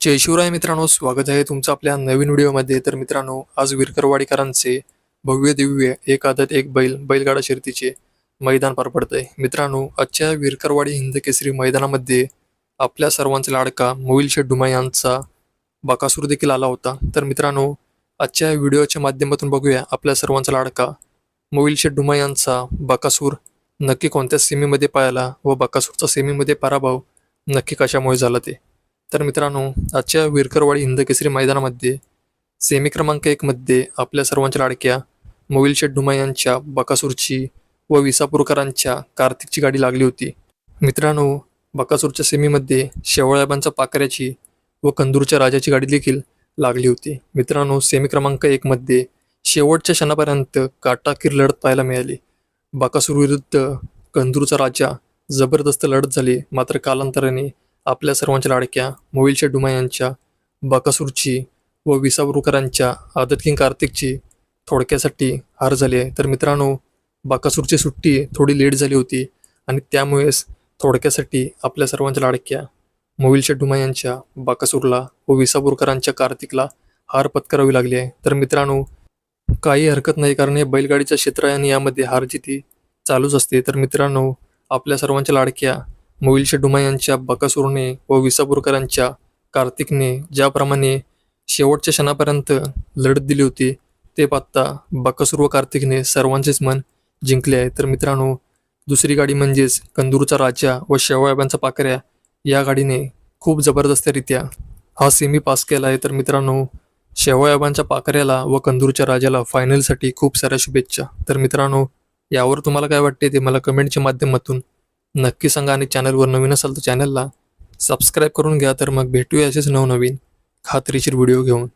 जय शिवराय मित्रांनो स्वागत आहे तुमचं आपल्या नवीन व्हिडिओमध्ये. तर मित्रांनो आज विरकरवाडीकरांचे भव्य दिव्य एक आदत एक बैल बैलगाडा शर्तीचे मैदान पार पडतंय. मित्रांनो आजच्या विरकरवाडी हिंद केसरी मैदानामध्ये आपल्या सर्वांचा लाडका मोईल शेठ यांचा बाकासूर देखील आला होता. तर मित्रांनो आजच्या व्हिडिओच्या माध्यमातून बघूया आपल्या सर्वांचा लाडका मोईल शेठ यांचा बाकासूर नक्की कोणत्या सेमीमध्ये पायाला व बाकासूरचा सेमीमध्ये पराभव नक्की कशामुळे झाला ते. तर मित्रांनो आजच्या विरकरवाडी हिंद केसरी मैदानामध्ये सेमी क्रमांक एकमध्ये आपल्या सर्वांच्या लाडक्या मोविल शेठ डुमा यांच्या बकासूरची व विसापूरकरांच्या कार्तिकची गाडी लागली होती. मित्रांनो बकासूरच्या सेमीमध्ये शेवळ्याबांचा पाकऱ्याची व कंदूरच्या राजाची गाडी देखील लागली होती. मित्रांनो सेमी क्रमांक एकमध्ये शेवटच्या क्षणापर्यंत काटाकीर लढत पाहायला मिळाली. बकासूर विरुद्ध कंदूरचा राजा जबरदस्त लढत झाली. मात्र कालांतराने आपल्या सर्वांच्या लाडक्या मोविलच्या डुमा यांच्या बकासूरची व विसावरुकरांच्या आदत किंग कार्तिकची थोडक्यासाठी हार झाली आहे. तर मित्रांनो बकासूरची सुट्टी थोडी लेट झाली होती आणि त्यामुळेच थोडक्यासाठी आपल्या सर्वांच्या लाडक्या मोविलच्या डुमा यांच्या बकासूरला व विसापूरकरांच्या कार्तिकला हार पत्करावी लागली आहे. तर मित्रांनो काही हरकत नाही कारण हे बैलगाडीच्या क्षेत्र आणि यामध्ये हार जिती चालूच असते. तर मित्रांनो आपल्या सर्वांच्या लाडक्या मोईल शेडुमा यांच्या बकासूरने व विसापूरकरांच्या कार्तिकने ज्याप्रमाणे शेवटच्या क्षणापर्यंत लढत दिली होती ते पाहता बकासूर व कार्तिकने सर्वांचेच मन जिंकले आहे. तर मित्रांनो दुसरी गाडी म्हणजेच कंदूरचा राजा व शेवळ्याबांचा पाकऱ्या या गाडीने खूप जबरदस्तरित्या हा सेमी पास केला आहे. तर मित्रांनो शेवळ्याबांच्या पाकऱ्याला व कंदूरच्या राजाला फायनलसाठी खूप साऱ्या शुभेच्छा. तर मित्रांनो यावर तुम्हाला काय वाटते ते मला कमेंटच्या माध्यमातून नक्की सांगा आणि चॅनलवर नवीन असाल तर चॅनलला सबस्क्राईब करून घ्या तर मग भेटूया असेच नवनवीन खात्रीशीर व्हिडिओ घेऊन.